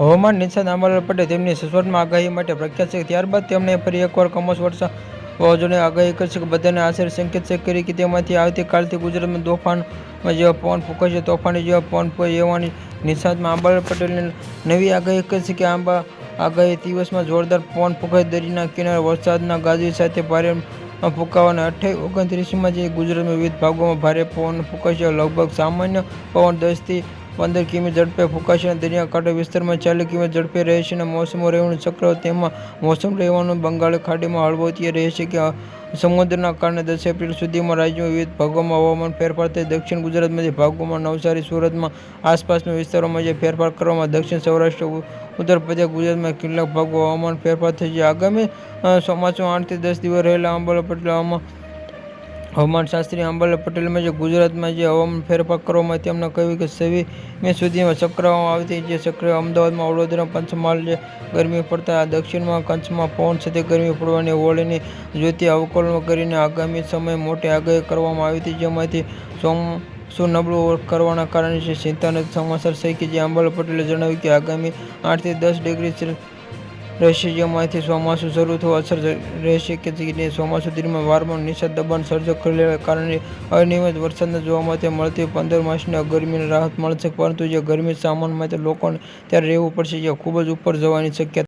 હવામાન નિષ્ણાત આંબાલાલ પટેલ તેમની સચોટમાં આગાહી માટે પ્રખ્યાત છે. ત્યારબાદ તેમણે ફરી એકવાર કમોસમી વાવાઝોડે આગાહી કરી છે બધાને આશરે સંકેત છે કરી કે તેમાંથી આવતીકાલથી ગુજરાતમાં તોફાનમાં જેવા પવન ફૂંકાશે તોફાની જેવા પવન ફૂંકાવાની નિષ્ણાત આંબાલાલ પટેલને નવી આગાહી કરી છે કે આંબા આગાહી દિવસમાં જોરદાર પવન ફૂંકાય. દરિયાના કિનારે વરસાદના ગાજવી સાથે ભારે ફૂંકાવાના અઠ્યાવીસ ઓગણત્રીસમાં જે ગુજરાતમાં વિવિધ ભાગોમાં ભારે પવન ફૂંકાશે, લગભગ સામાન્ય પવન દસથી પંદર કિમી ઝડપે ફૂંકાશે અને દરિયાકાંઠા વિસ્તારમાં ચાલીસ કિમી ઝડપે રહેશે અને મોસમમાં રહેવાનું ચક્ર તેમાં મોસમ રહેવાનું બંગાળ ખાડીમાં હળવોથી રહેશે કે સમુદ્રના કારણે દસ એપ્રિલ સુધીમાં રાજ્યમાં વિવિધ ભાગોમાં હવામાન ફેરફાર થઈ દક્ષિણ ગુજરાતમાંથી ભાગોમાં નવસારી, સુરતમાં આસપાસના વિસ્તારોમાં જે ફેરફાર કરવામાં દક્ષિણ સૌરાષ્ટ્ર ઉત્તર પ્રદેશ, ગુજરાતમાં કેટલાક ભાગો હવામાન ફેરફાર થઈ છે. આગામી ચોમાસું આઠથી દસ દિવસ રહેલા અંબાલાલ પટેલ હવામાન હવામાનશાસ્ત્રી અંબાલાલ પટેલમાં જે ગુજરાતમાં જે હવામાન ફેરફાર કરવામાં તેમણે કહ્યું કે સવી મે સુધીમાં ચક્રવામાં આવતી જે ચક્ર અમદાવાદમાં વડોદરા પંચમહાલ જે ગરમી પડતા દક્ષિણમાં કચ્છમાં પવન સાથે ગરમી પડવાની હોળીની જ્યોતિ અવકલન કરીને આગામી સમયે મોટી આગાહી કરવામાં આવી હતી. જેમાંથી ચોમાસું નબળું કરવાના કારણે છે? ચિંતાના સમાચાર છે કે જે અંબાલા પટેલે જણાવ્યું કે આગામી આઠથી દસ ડિગ્રી રહેશે, જેમાંથી ચોમાસું શરૂ થવા અસર રહેશે કે જે ચોમાસું દિનમાં વારમાં નિશાન દબાણ સર્જક સર્જાવાને કારણે અનિયમિત વરસાદને જોવા માટે મળતી પંદર માસની ગરમીને રાહત મળશે પરંતુ જે ગરમી સામાન માટે લોકોને ત્યારે રહેવું પડશે જે ખૂબ જ ઉપર જવાની શક્યતા